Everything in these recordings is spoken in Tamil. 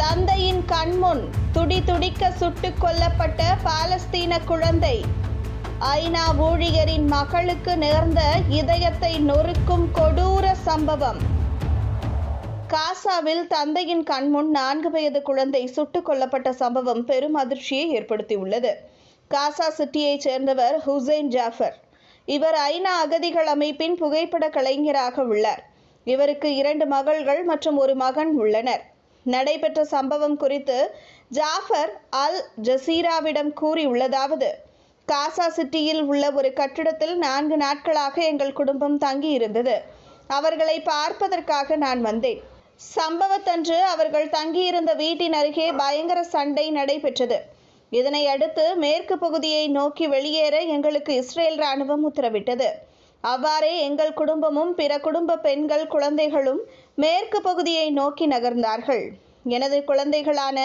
தந்தையின் கண்முன் துடி துடிக்க சுட்டுக் கொல்லப்பட்ட பாலஸ்தீன குழந்தை. ஐநா ஊழியரின் மகளுக்கு நேர்ந்த இதயத்தை நொறுக்கும் கொடூர சம்பவம். காசாவில் தந்தையின் கண்முன் நான்கு வயது குழந்தை சுட்டுக் கொல்லப்பட்ட சம்பவம் பெரும் அதிர்ச்சியை ஏற்படுத்தியுள்ளது. காசா சிட்டியைச் சேர்ந்தவர் ஹுசைன் ஜாஃபர். இவர் ஐநா அகதிகள் அமைப்பின் புகைப்பட கலைஞராக உள்ளார். இவருக்கு இரண்டு மகள்கள் மற்றும் ஒரு மகன் உள்ளனர். நடைபெற்ற சம்பவம் குறித்து ஜாஃபர் அல் ஜசீராவிடம் கூறியுள்ளதாவது காசா சிட்டியில் உள்ள ஒரு கட்டிடத்தில் நான்கு நாட்களாக எங்கள் குடும்பம் தங்கியிருந்தது. அவர்களை பார்ப்பதற்காக நான் வந்தேன். சம்பவத்தன்று அவர்கள் தங்கியிருந்த வீட்டின் அருகே பயங்கர சண்டை நடைபெற்றது. இதனை அடுத்து மேற்கு பகுதியை நோக்கி வெளியேற எங்களுக்கு இஸ்ரேல் ராணுவம் உத்தரவிட்டது. அவ்வாறே எங்கள் குடும்பமும் பிற குடும்ப பெண்கள் குழந்தைகளும் மேற்கு பகுதியை நோக்கி நகர்ந்தார்கள். எனது குழந்தைகளான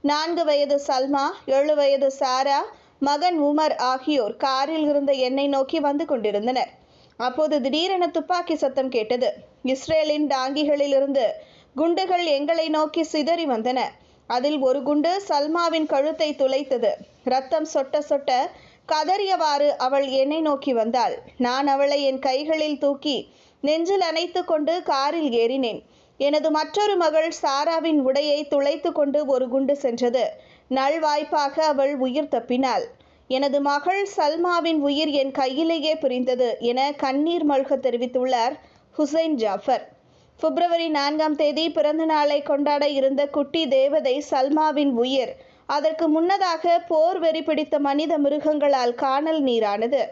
நான்கு வயது சல்மா ஏழு வயது சாரா மகன் உமர் ஆகியோர் காரில் இருந்த என்னை நோக்கி வந்து கொண்டிருந்தனர். அப்போது திடீரென துப்பாக்கி சத்தம் கேட்டது. இஸ்ரேலின் டாங்கிகளிலிருந்து குண்டுகள் எங்களை நோக்கி சிதறி வந்தன. அதில் ஒரு குண்டு சல்மாவின் கழுத்தை துளைத்தது. ரத்தம் சொட்ட சொட்ட கதறியவாறு அவள் என்னை நோக்கி வந்தாள். நான் அவளை என் கைகளில் தூக்கி நெஞ்சில் அணைத்து கொண்டு காரில் ஏறினேன். எனது மற்றொரு மகள் சாராவின் உடையை துளைத்து கொண்டு ஒரு குண்டு சென்றது. நல்வாய்ப்பாக அவள் உயிர் தப்பினாள். எனது மகள் சல்மாவின் உயிர் என் கையிலேயே பிரிந்தது என கண்ணீர் மல்க தெரிவித்துள்ளார் ஹுசைன் ஜாஃபர். பிப்ரவரி நான்காம் தேதி பிறந்த நாளை கொண்டாட இருந்த குட்டி தேவதை சல்மாவின் உயிர். அதற்கு முன்னதாக போர் வெறி பிடித்த மனித மிருகங்களால் காணல் நீரானது.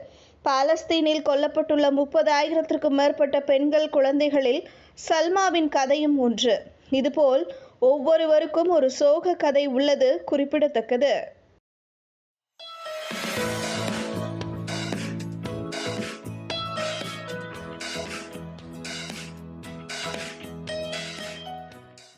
பாலஸ்தீனில் கொல்லப்பட்டுள்ள முப்பதாயிரத்திற்கும் மேற்பட்ட பெண்கள் குழந்தைகளில் சல்மாவின் கதையும் ஒன்று. இதுபோல் ஒவ்வொருவருக்கும் ஒரு சோக கதை உள்ளது குறிப்பிடத்தக்கது.